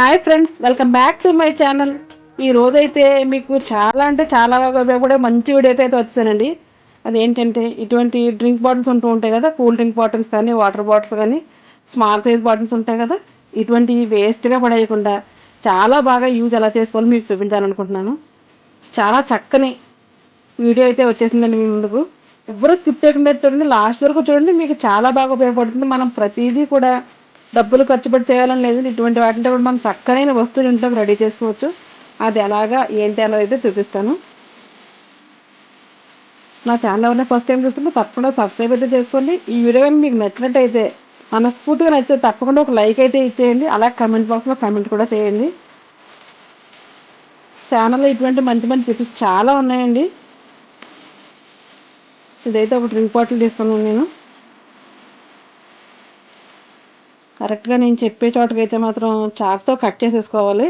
Hi friends welcome back to my channel. ఈ రోజైతే మీకు చాలా అంటే చాలా బాగా ఉపయోగపడే మంచి వీడియో అయితే వచ్చానండి అదేంటంటే ఇటువంటి డ్రింక్ బాటిల్స్ ఉంటూ ఉంటాయి కదా కూల్ డ్రింక్ బాటిల్స్ కానీ వాటర్ బాటిల్స్ కానీ స్మాల్ సైజ్ బాటిల్స్ ఉంటాయి కదా ఇటువంటి వేస్ట్గా పడేయకుండా చాలా బాగా యూజ్ ఎలా చేసుకోవాలో మీకు చూపించాలనుకుంటున్నాను. చాలా చక్కని వీడియో అయితే వచ్చేసిందండి మీ ముందుకు. ఎవరు స్కిప్ చేయకుండా చూడండి లాస్ట్ వరకు చూడండి మీకు చాలా బాగా ఉపయోగపడుతుంది. మనం ప్రతిదీ కూడా డబ్బులు ఖర్చు పెట్టి చేయాలని లేదు. ఇటువంటి వాటితో కూడా మనం చక్కనైన వస్తువులు ఇంట్లో రెడీ చేసుకోవచ్చు. అది ఎలాగా ఏంటి అనేది అయితే చూపిస్తాను. నా ఛానల్ ఎవరైనా ఫస్ట్ టైం చూస్తుంటే తప్పకుండా సబ్స్క్రైబ్ అయితే చేసుకోండి. ఈ వీడియో కానీ మీకు నచ్చినట్టయితే మనస్ఫూర్తిగా నచ్చితే తప్పకుండా ఒక లైక్ అయితే ఇచ్చేయండి. అలాగే కమెంట్ బాక్స్లో కమెంట్ కూడా చేయండి. ఛానల్లో ఇటువంటి మంచి మంచి టిప్స్ చాలా ఉన్నాయండి. ఇదైతే ఒక డ్రింక్ బాటిల్ తీసుకున్నాను నేను. కరెక్ట్గా నేను చెప్పే చోటకైతే మాత్రం చాక్తో కట్ చేసేసుకోవాలి.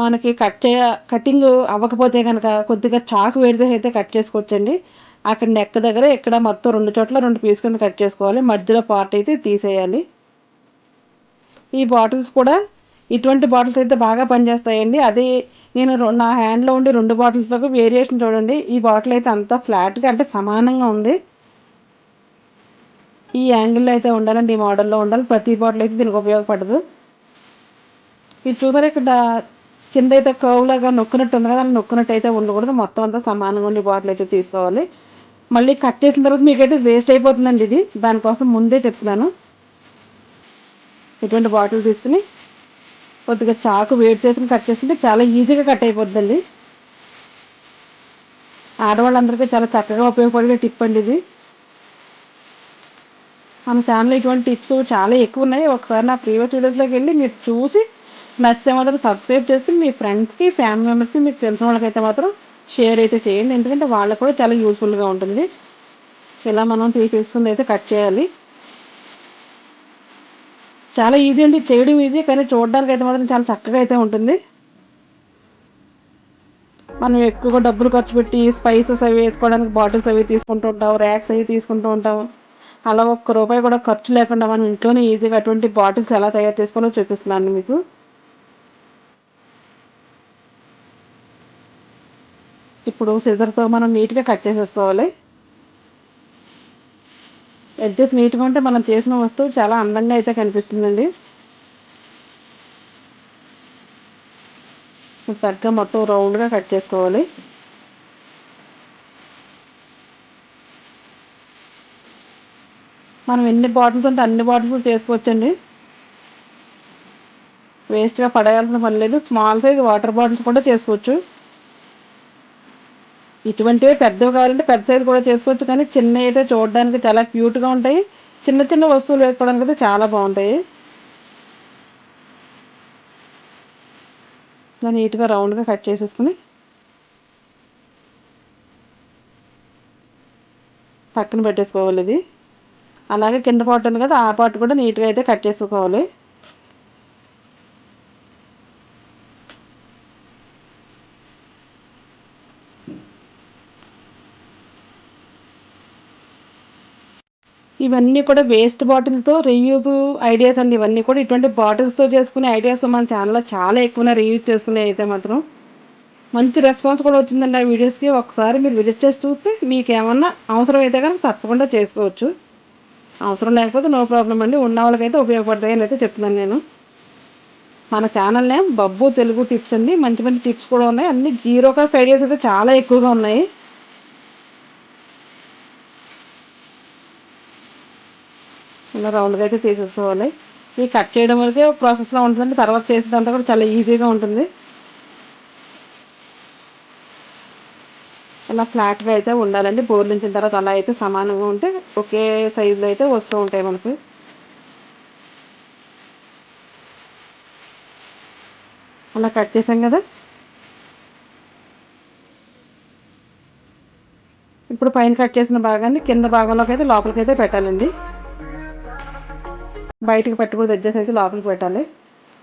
మనకి కట్ చేయ కటింగ్ అవ్వకపోతే కనుక కొద్దిగా చాకు వేడితే అయితే కట్ చేసుకోవచ్చండి. అక్కడ నెక్ దగ్గర ఇక్కడ మొత్తం రెండు చోట్ల రెండు పీస్ కింద కట్ చేసుకోవాలి. మధ్యలో పార్ట్ అయితే తీసేయాలి. ఈ బాటిల్స్ కూడా ఇటువంటి బాటిల్స్ అయితే బాగా పనిచేస్తాయండి. అది నేను నా హ్యాండ్లో ఉండి రెండు బాటిల్స్లో వేరియేషన్ చూడండి. ఈ బాటిల్ అయితే అంతా ఫ్లాట్గా అంటే సమానంగా ఉంది. ఈ యాంగిల్లో అయితే ఉండాలండి ఈ మోడల్లో ఉండాలి. ప్రతి బాటిల్ అయితే దీనికి ఉపయోగపడదు. ఇది చూసారు ఇక్కడ కింద అయితే కౌలాగా నొక్కినట్టు ఉంది కదా అలా నొక్కినట్టు అయితే ఉండకూడదు. మొత్తం అంతా సమానంగా ఉండి బాటిల్ అయితే తీసుకోవాలి. మళ్ళీ కట్ చేసిన తర్వాత మీకైతే వేస్ట్ అయిపోతుందండి ఇది. దానికోసం ముందే చెప్తున్నాను. ఇటువంటి బాటిల్ తీసుకుని కొద్దిగా చాకు వేడి చేసుకుని కట్ చేస్తుంటే చాలా ఈజీగా కట్ అయిపోద్దండి ఆడవాళ్ళందరికీ చాలా చక్కగా ఉపయోగపడే టిప్ అండి ఇది. మన ఛానల్ ఇటువంటి టిప్స్ చాలా ఎక్కువ ఉన్నాయి. ఒకసారి నా ప్రీవియస్ వీడియోస్లోకి వెళ్ళి మీరు చూసి నచ్చితే మాత్రం సబ్స్క్రైబ్ చేసి మీ ఫ్రెండ్స్కి ఫ్యామిలీ మెంబర్స్కి మీకు తెలిసిన వాళ్ళకైతే మాత్రం షేర్ అయితే చేయండి. ఎందుకంటే వాళ్ళకు కూడా చాలా యూస్ఫుల్గా ఉంటుంది. ఇలా మనం తీసుకుని అయితే కట్ చేయాలి. చాలా ఈజీ అండి. చేయడం ఈజీ కానీ చూడడానికి అయితే మాత్రం చాలా చక్కగా అయితే ఉంటుంది. మనం ఎక్కువగా డబ్బులు ఖర్చు పెట్టి స్పైసెస్ అవి వేసుకోవడానికి బాటిల్స్ అవి తీసుకుంటూ ఉంటాం ర్యాక్స్ అవి తీసుకుంటూ ఉంటాం. అలా ఒక్క రూపాయి కూడా ఖర్చు లేకుండా మనం ఇంట్లోనే ఈజీగా అటువంటి బాటిల్స్ ఎలా తయారు చేసుకోవాలో చూపిస్తున్నాను మీకు. ఇప్పుడు సిజర్తో మనం నీట్గా కట్ చేసేసుకోవాలి. ఎడ్జెస్ నీట్గా ఉంటే మనం చేసిన వస్తువు చాలా అందంగా అయితే కనిపిస్తుందండి. సరిగ్గా మొత్తం రౌండ్గా కట్ చేసుకోవాలి. మనం ఎన్ని బాటిల్స్ ఉంటే అన్ని బాటిల్స్ చేసుకోవచ్చండి. వేస్ట్గా పడేయాల్సిన పని లేదు. స్మాల్ సైజ్ వాటర్ బాటిల్స్ కూడా చేసుకోవచ్చు. ఇటువంటివి పెద్దవి కావాలంటే పెద్ద సైజు కూడా చేసుకోవచ్చు కానీ చిన్న అయితే చూడడానికి చాలా క్యూట్గా ఉంటాయి. చిన్న చిన్న వస్తువులు వేసుకోవడానికి అయితే చాలా బాగుంటాయి. దాన్ని నీట్గా రౌండ్గా కట్ చేసేసుకుని పక్కన పెట్టేసుకోవాలి ఇది. అలాగే కింద పార్ట్ ఉంది కదా ఆ పార్ట్ కూడా నీట్గా అయితే కట్ చేసుకోవాలి. ఇవన్నీ కూడా వేస్ట్ బాటిల్తో రీయూజ్ ఐడియాస్ అండి. ఇవన్నీ కూడా ఇటువంటి బాటిల్స్తో చేసుకునే ఐడియాస్ మన ఛానల్లో చాలా ఎక్కువ రీయూజ్ చేసుకునే అయితే మాత్రం. మంచి రెస్పాన్స్ కూడా వచ్చిందండి ఆ వీడియోస్కి ఒకసారి మీరు విజిట్ చేసి చూస్తే మీకు ఏమన్నా అవసరం అయితే కనుక తప్పకుండా చేసుకోవచ్చు. అవసరం లేకపోతే నో ప్రాబ్లం అండి. ఉన్న వాళ్ళకైతే ఉపయోగపడతాయి అని అయితే చెప్తున్నాను నేను. మన channel name Babbu Telugu tips అండి. మంచి మంచి టిప్స్ కూడా ఉన్నాయి. అన్ని జీరో కాస్ట్ ఐడియాస్ అయితే చాలా ఎక్కువగా ఉన్నాయి. ఇలా రౌండ్గా అయితే తీసేసుకోవాలి. ఈ కట్ చేయడం వరకే ప్రాసెస్లో ఉంటుందండి. తర్వాత చేసేదంతా కూడా చాలా ఈజీగా ఉంటుంది. ఇలా ఫ్లాట్గా అయితే ఉండాలండి. బోర్లించిన తర్వాత అలా అయితే సమానంగా ఉంటే ఒకే సైజులో అయితే వస్తూ ఉంటాయి మనకు. అలా కట్ చేసాం కదా. ఇప్పుడు పైన కట్ చేసిన భాగాన్ని కింద భాగంలోకి అయితే లోపలికి అయితే పెట్టాలండి. బయటకు పెట్టకూడదు ఎడ్జెస్ అయితే లోపలికి పెట్టాలి.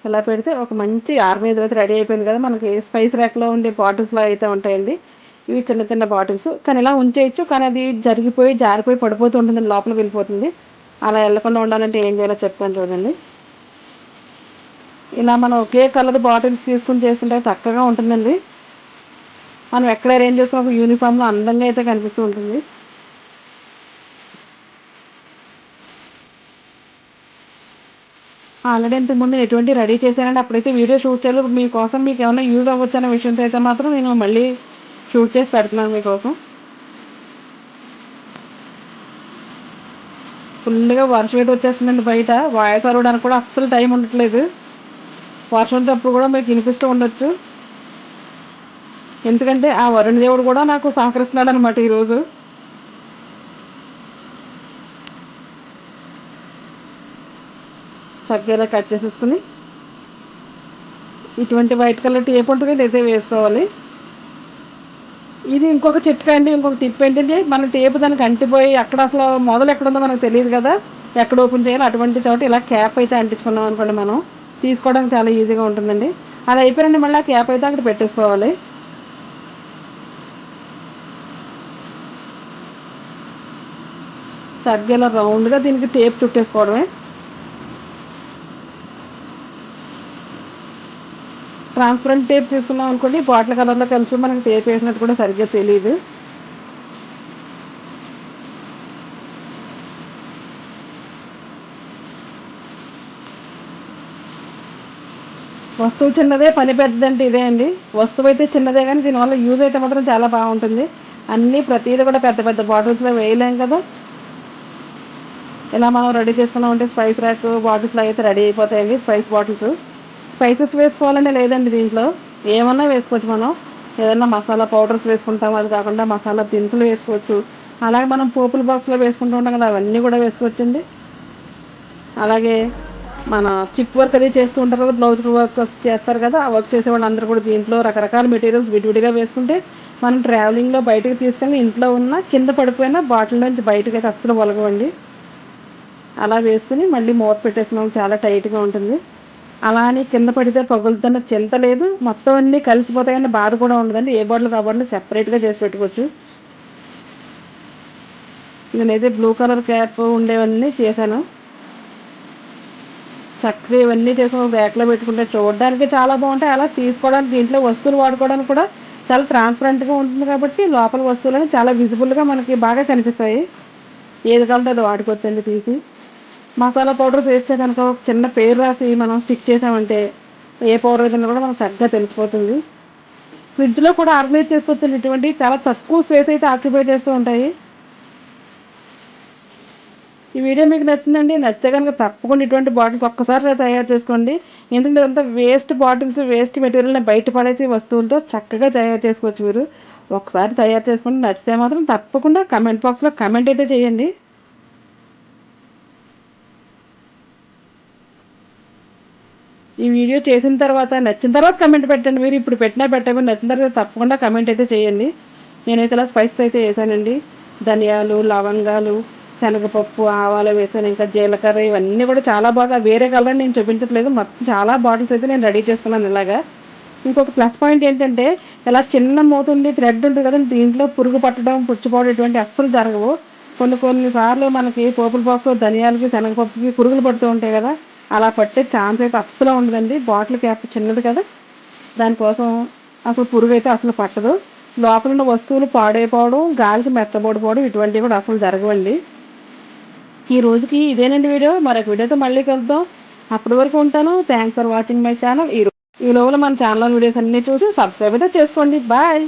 ఇలా పెడితే ఒక మంచి ఆర్గనైజర్ అయితే రెడీ అయిపోయింది కదా. మనకి స్పైస్ ర్యాక్లో ఉండే బాటిల్స్లో అయితే ఉంటాయండి. ఇవి చిన్న చిన్న బాటిల్స్. కానీ ఇలా ఉంచేయచ్చు కానీ అది జరిగిపోయి జారిపోయి పడిపోతూ ఉంటుంది లోపలికి వెళ్ళిపోతుంది. అలా వెళ్ళకుండా ఉండాలంటే ఏం చేయాలో చెప్తాను చూడండి. ఇలా మనం ఒకే కలర్ బాటిల్స్ తీసుకుని చేస్తుంటే చక్కగా ఉంటుందండి. మనం ఎక్కడ అరేంజ్ చేసుకున్న ఒక యూనిఫామ్లో అందంగా అయితే కనిపిస్తూ ఉంటుంది. ఆల్రెడీ ఇంతకుముందు ఎటువంటి రెడీ చేశానంటే అప్పుడైతే వీడియో షూట్ చేయాలి మీకోసం మీకు ఏమైనా యూజ్ అవ్వచ్చు అనే విషయంతో అయితే మాత్రం నేను మళ్ళీ షూట్ చేసి పెడుతున్నాను మీకోసం ఫుల్గా వర్షం అయితే వచ్చేస్తుందండి బయట. వాయిస్ అరవడానికి కూడా అస్సలు టైం ఉండట్లేదు. వర్షం తప్పుడు కూడా మీకు వినిపిస్తూ ఉండొచ్చు. ఎందుకంటే ఆ వరుణ్ దేవుడు కూడా నాకు సహకరిస్తున్నాడు అనమాట ఈరోజు. చక్కగా కట్ చేసేసుకుని ఇటువంటి వైట్ కలర్ టేప్ ఉంటుంది అయితే వేసుకోవాలి. ఇది ఇంకొక చిట్కా అండి ఇంకొక టిప్ ఏంటంటే మన టేప్ దానికి అంటిపోయి అక్కడ అసలు మొదలు ఎక్కడ ఉందో మనకు తెలియదు కదా. ఎక్కడ ఓపెన్ చేయాలి అటువంటి చోట ఇలా క్యాప్ అయితే అంటించుకున్నాం అనుకోండి మనం. తీసుకోవడానికి చాలా ఈజీగా ఉంటుందండి. అది అయిపోయినండి మళ్ళీ ఆ క్యాప్ అయితే అక్కడ పెట్టేసుకోవాలి. తగ్గేలా రౌండ్గా దీనికి టేప్ చుట్టేసుకోవడమే. ట్రాన్స్పరెంట్ టేప్ తీసుకున్నాం అనుకోండి బాటిల్ కలర్లో కలిసి మనకి టేప్ వేసినట్టు కూడా సరిగ్గా తెలియదు వస్తువు చిన్నదే పని పెద్దదంటే ఇదే అండి. వస్తువు అయితే చిన్నదే కానీ దీనివల్ల యూజ్ అయితే మాత్రం చాలా బాగుంటుంది. అన్నీ ప్రతిదీ కూడా పెద్ద పెద్ద బాటిల్స్లో వేయలేం కదా. ఇలా మనం రెడీ చేసుకున్నామంటే స్పైస్ ర్యాక్ బాటిల్స్లో అయితే రెడీ అయిపోతాయండి స్పైస్ బాటిల్స్ స్పైసెస్ వేసుకోవాలంటే లేదండి దీంట్లో. ఏమన్నా వేసుకోవచ్చు మనం. ఏదన్నా మసాలా పౌడర్స్ వేసుకుంటాం అది కాకుండా మసాలా దినుసులు వేసుకోవచ్చు. అలాగే మనం పోపుల బాక్స్లో వేసుకుంటూ ఉంటాం కదా అవన్నీ కూడా వేసుకోవచ్చండి. అలాగే మన చిప్ వర్క్ అది చేస్తూ ఉంటారు కదా బ్లౌజ్ వర్క్ చేస్తారు కదా ఆ వర్క్ చేసే వాళ్ళందరూ కూడా దీంట్లో రకరకాల మెటీరియల్స్ విడివిడిగా వేసుకుంటే మనం ట్రావెలింగ్లో బయటకు తీసుకెళ్ళి ఇంట్లో ఉన్న కింద పడిపోయిన బాటిల్ నుంచి బయటకి అయితే అస్సలు ఒలగవండి. అలా వేసుకుని మళ్ళీ మూత పెట్టేసినాం చాలా టైట్గా ఉంటుంది. అలా అని కింద పడితే పగులుతున్న చింత లేదు. మొత్తం అన్నీ కలిసిపోతాయని బాధ కూడా ఉండదండి. ఏ బాటిల్ కాబట్టి సెపరేట్గా చేసి పెట్టుకోవచ్చు. నేనైతే బ్లూ కలర్ క్యాప్ ఉండేవన్నీ చేశాను. చక్కగా ఇవన్నీ చేసి బ్యాగ్లో పెట్టుకుంటే చూడడానికి చాలా బాగుంటాయి. అలా తీసుకోవడానికి దీంట్లో వస్తువులు వాడుకోవడానికి కూడా చాలా ట్రాన్స్పరెంట్గా ఉంటుంది కాబట్టి లోపల వస్తువులని చాలా విజిబుల్గా మనకి బాగా కనిపిస్తాయి. ఏది కావాలంటే అది వాడుకోవచ్చండి తీసి. మసాలా పౌడర్స్ వేస్తే కనుక చిన్న పేరు రాసి మనం స్టిక్ చేసామంటే ఏ పౌడర్ వేసినా కూడా మనకు చక్కగా తెలిసిపోతుంది. ఫ్రిడ్జ్లో కూడా ఆర్గనైజ్ చేసుకోవచ్చు ఇటువంటి చాలా తక్కువ స్పేస్ అయితే ఆక్యుపై చేస్తూ ఉంటాయి. ఈ వీడియో మీకు నచ్చిందండి నచ్చితే కనుక తప్పకుండా ఇటువంటి బాటిల్స్ ఒక్కసారి తయారు చేసుకోండి. ఎందుకంటే ఇదంతా వేస్ట్ బాటిల్స్ వేస్ట్ మెటీరియల్ని బయట పడేసి వస్తువులతో చక్కగా తయారు చేసుకోవచ్చు మీరు. ఒకసారి తయారు చేసుకోండి నచ్చితే మాత్రం తప్పకుండా కమెంట్ బాక్స్లో కమెంట్ అయితే చేయండి. ఈ వీడియో చేసిన తర్వాత నచ్చిన తర్వాత కమెంట్ పెట్టండి. మీరు ఇప్పుడు పెట్టినా పెట్టండి నచ్చిన తర్వాత తప్పకుండా కమెంట్ అయితే చేయండి. నేనైతే ఇలా స్పైసెస్ అయితే వేసానండి. ధనియాలు లవంగాలు శనగపప్పు ఆవాలు వేసాను. ఇంకా జీలకర్ర ఇవన్నీ కూడా చాలా బాగా వేరే కలర్ నేను చూపించట్లేదు. మొత్తం చాలా బాటిల్స్ అయితే నేను రెడీ చేసుకున్నాను ఇలాగా. ఇంకొక ప్లస్ పాయింట్ ఏంటంటే ఇలా చిన్న మూత ఉండి థ్రెడ్ ఉంటుంది కదా దీంట్లో పురుగు పట్టడం పుచ్చిపోవడం ఇటువంటి అస్సలు జరగవు. కొన్ని కొన్ని సార్లు మనకి పోపుల పప్పు ధనియాలకి శనగపప్పుకి పురుగులు పడుతూ ఉంటాయి కదా. అలా పట్టే ఛాన్స్ అయితే అస్సలు ఉండదండి. బాటిల్ క్యాప్ చిన్నది కదా. దానికోసం అసలు పురుగు అయితే అసలు పట్టదు. లోపల ఉన్న వస్తువులు పాడైపోవడం గాలికి మెత్తబడిపోవడం ఇటువంటివి కూడా అసలు జరగవండి. ఈ రోజుకి ఇదేనండి వీడియో. మరొక వీడియోతో మళ్ళీ కలుద్దాం. అప్పటి వరకు ఉంటాను. Thanks for watching my channel ఈ ఈ లోపల మన ఛానల్ వీడియోస్ అన్నీ చూసి సబ్స్క్రైబ్ అయితే చేసుకోండి. బాయ్